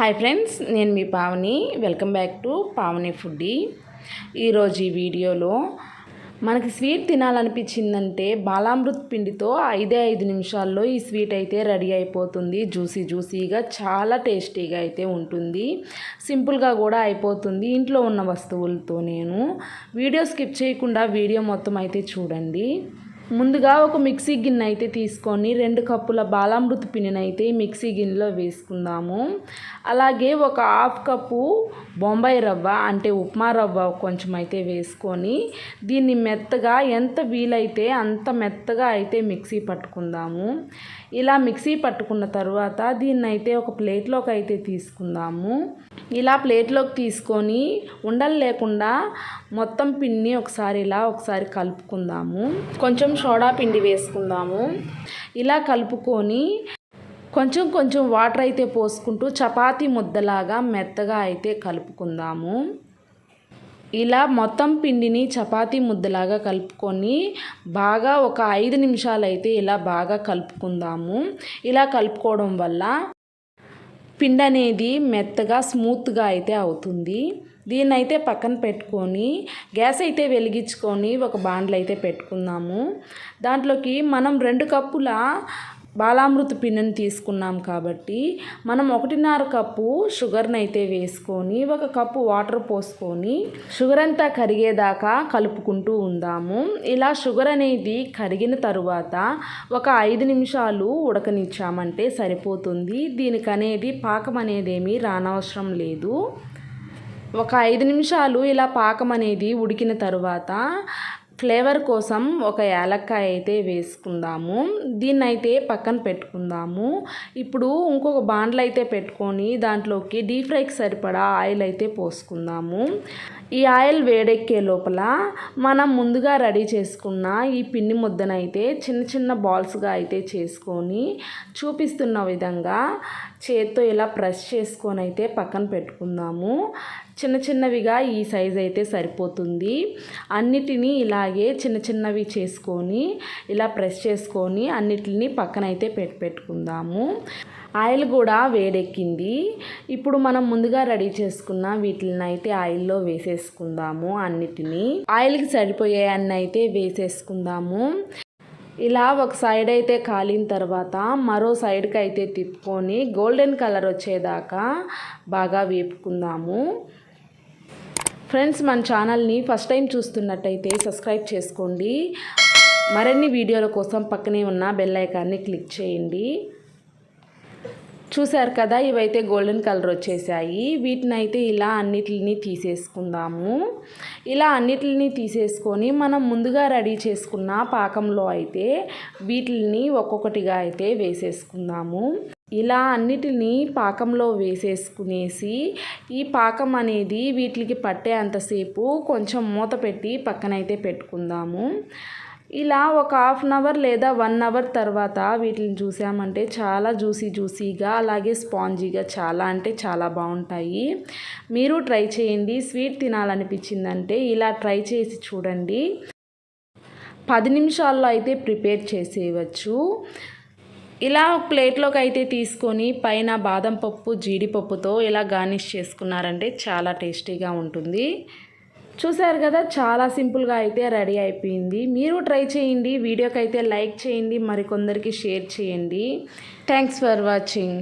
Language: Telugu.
హాయ్ ఫ్రెండ్స్ నేను మీ Pavani. Welcome back to Pavani foodie. ఈరోజు ఈ వీడియోలో మనకి స్వీట్ తినాలనిపించిందంటే బాలామృత్ పిండితో ఐదే ఐదు నిమిషాల్లో ఈ స్వీట్ అయితే రెడీ అయిపోతుంది. జ్యూసీ జ్యూసీగా చాలా టేస్టీగా అయితే ఉంటుంది. సింపుల్గా కూడా అయిపోతుంది ఇంట్లో ఉన్న వస్తువులతో నేను. వీడియో స్కిప్ చేయకుండా వీడియో మొత్తం అయితే చూడండి. ముందుగా ఒక మిక్సీ గిన్నె అయితే తీసుకొని రెండు కప్పుల బాలామృత పిండిని అయితే మిక్సీ గిన్నెలో వేసుకుందాము. అలాగే ఒక హాఫ్ కప్పు బొంబాయి రవ్వ అంటే ఉప్మా రవ్వ కొంచెం అయితే వేసుకొని దీన్ని మెత్తగా ఎంత వీలైతే అంత మెత్తగా అయితే మిక్సీ పట్టుకుందాము. ఇలా మిక్సీ పట్టుకున్న తర్వాత దీన్ని అయితే ఒక ప్లేట్లోకి అయితే తీసుకుందాము. ఇలా ప్లేట్లోకి తీసుకొని ఉండలు లేకుండా మొత్తం పిండిని ఒకసారి ఇలా ఒకసారి కలుపుకుందాము. కొంచెం సోడా పిండి వేసుకుందాము. ఇలా కలుపుకొని కొంచెం కొంచెం వాటర్ అయితే పోసుకుంటూ చపాతీ ముద్దలాగా మెత్తగా అయితే కలుపుకుందాము. ఇలా మొత్తం పిండిని చపాతీ ముద్దలాగా కలుపుకొని బాగా ఒక ఐదు నిమిషాలు అయితే ఇలా బాగా కలుపుకుందాము. ఇలా కలుపుకోవడం వల్ల పిండి అనేది మెత్తగా స్మూత్గా అయితే అవుతుంది. దీన్ని అయితే పక్కన పెట్టుకొని గ్యాస్ అయితే వెలిగించుకొని ఒక బాండ్లు అయితే పెట్టుకుందాము. దాంట్లోకి మనం రెండు కప్పుల బాలామృత పిండిని తీసుకున్నాం కాబట్టి మనం ఒకటిన్నర కప్పు షుగర్ని అయితే వేసుకొని ఒక కప్పు వాటర్ పోసుకొని షుగర్ అంతా కరిగేదాకా కలుపుకుంటూ ఉందాము. ఇలా షుగర్ అనేది కరిగిన తరువాత ఒక ఐదు నిమిషాలు ఉడకనిచ్చామంటే సరిపోతుంది. దీనికి అనేది పాకం అనేది ఏమీ రానవసరం లేదు. ఒక ఐదు నిమిషాలు ఇలా పాకం అనేది ఉడికిన తరువాత ఫ్లేవర్ కోసం ఒక యాలక్కాయ అయితే వేసుకుందాము. దీన్ని అయితే పక్కన పెట్టుకుందాము. ఇప్పుడు ఇంకొక బాండ్లు అయితే పెట్టుకొని దాంట్లోకి డీప్ ఫ్రైకి సరిపడా ఆయిల్ అయితే పోసుకుందాము. ఈ ఆయిల్ వేడెక్కే లోపల మనం ముందుగా రెడీ చేసుకున్న ఈ పిండి ముద్దనైతే చిన్న చిన్న బాల్స్గా అయితే చేసుకొని చూపిస్తున్న విధంగా చేత్తో ఇలా ప్రెస్ చేసుకొని అయితే పక్కన పెట్టుకుందాము. చిన్న చిన్నవిగా ఈ సైజ్ అయితే సరిపోతుంది. అన్నిటినీ ఇలాగే చిన్న చిన్నవి చేసుకొని ఇలా ప్రెస్ చేసుకొని అన్నిటిని పక్కనైతే పెట్టి పెట్టుకుందాము. ఆయిల్ కూడా వేడెక్కింది. ఇప్పుడు మనం ముందుగా రెడీ చేసుకున్న వీటిని అయితే ఆయిల్లో వేసేసుకుందాము అన్నిటినీ. ఆయిల్కి సరిపోయే అన్ని అయితే వేసేసుకుందాము. ఇలా ఒక సైడ్ అయితే కాలిన తర్వాత మరో సైడ్కి అయితే తిప్పుకొని గోల్డెన్ కలర్ వచ్చేదాకా బాగా వేపుకుందాము. ఫ్రెండ్స్ మన ఛానల్ని ఫస్ట్ టైం చూస్తున్నట్టయితే సబ్స్క్రైబ్ చేసుకోండి. మరిన్ని వీడియోల కోసం పక్కనే ఉన్న బెల్ ఐకాన్ని క్లిక్ చేయండి. చూశారు కదా ఇవైతే గోల్డెన్ కలర్ వచ్చేసాయి. వీటిని అయితే ఇలా అన్నిటిని తీసేసుకుందాము. ఇలా అన్నిటిని తీసేసుకొని మనం ముందుగా రెడీ చేసుకున్న పాకంలో అయితే వీటిని ఒక్కొక్కటిగా అయితే వేసేసుకుందాము. ఇలా అన్నిటినీ పాకంలో వేసేసుకునేసి ఈ పాకం అనేది వీటికి పట్టే అంతసేపు కొంచెం మూత పెట్టి పక్కనైతే పెట్టుకుందాము. ఇలా ఒక హాఫ్ అన్ అవర్ లేదా వన్ అవర్ తర్వాత వీటిని చూసామంటే చాలా జ్యూసీ జ్యూసీగా అలాగే స్పాంజీగా చాలా అంటే చాలా బాగుంటాయి. మీరు ట్రై చేయండి. స్వీట్ తినాలనిపించిందంటే ఇలా ట్రై చేసి చూడండి. పది నిమిషాల్లో అయితే ప్రిపేర్ చేసేయవచ్చు. ఇలా ప్లేట్లోకి అయితే తీసుకొని పైన బాదం పప్పు జీడిపప్పుతో ఇలా గార్నిష్ చేసుకున్నారంటే చాలా టేస్టీగా ఉంటుంది. చూసారు కదా చాలా సింపుల్గా అయితే రెడీ అయిపోయింది. మీరు ట్రై చేయండి వీడియోకి అయితే లైక్ చేయండి మరికొందరికి షేర్ చేయండి. Thanks for watching.